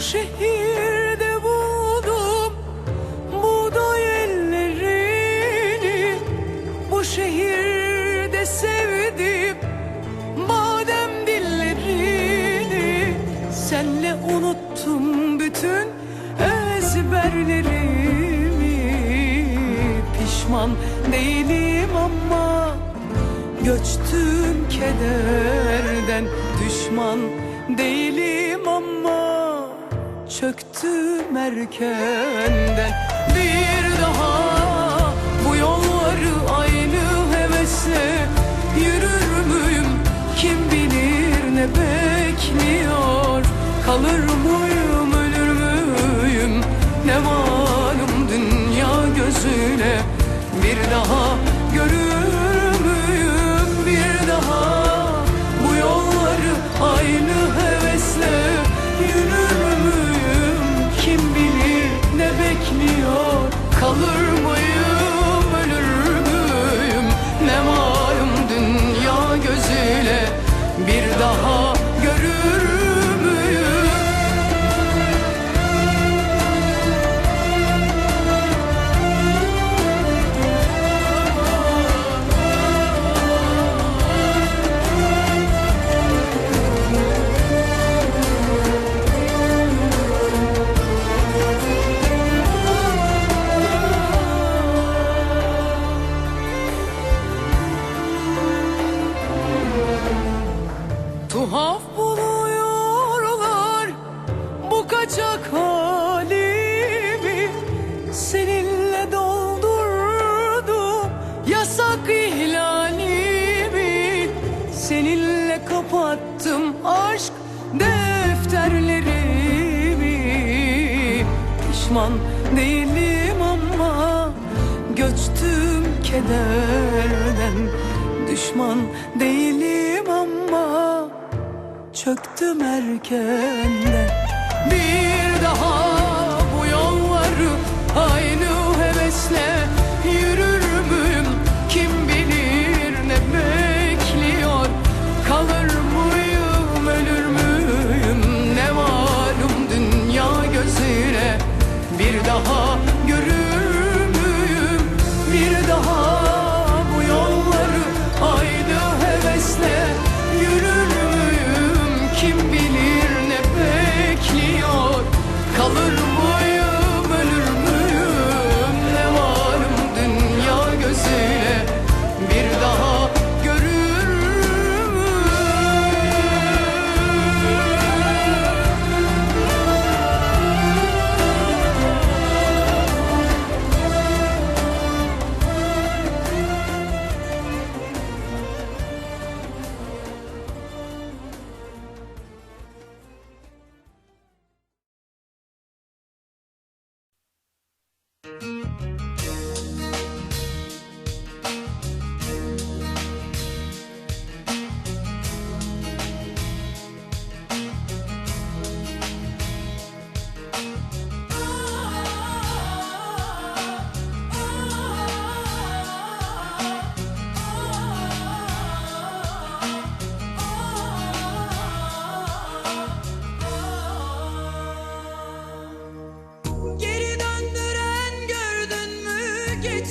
şehirde buldum buğday ellerini. Bu şehirde sevdim badem dillerini. Senle unuttum bütün ezberlerimi. Pişman değilim ama Göçtüm kederden. Düşman değilim Çöktüm erkenden. Bir daha Bu yolları aynı hevesle yürür müyüm? Kim bilir ne bekliyor? Kalır mıyım ölür müyüm? Ne malum dünya gözüyle Bir daha görür Seninle kapattım aşk defterlerimi. Pişman değilim ama göçtüm kederden. Düşman değilim ama çöktüm erkenden. Bir daha kalır mı?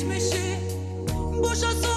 没事不受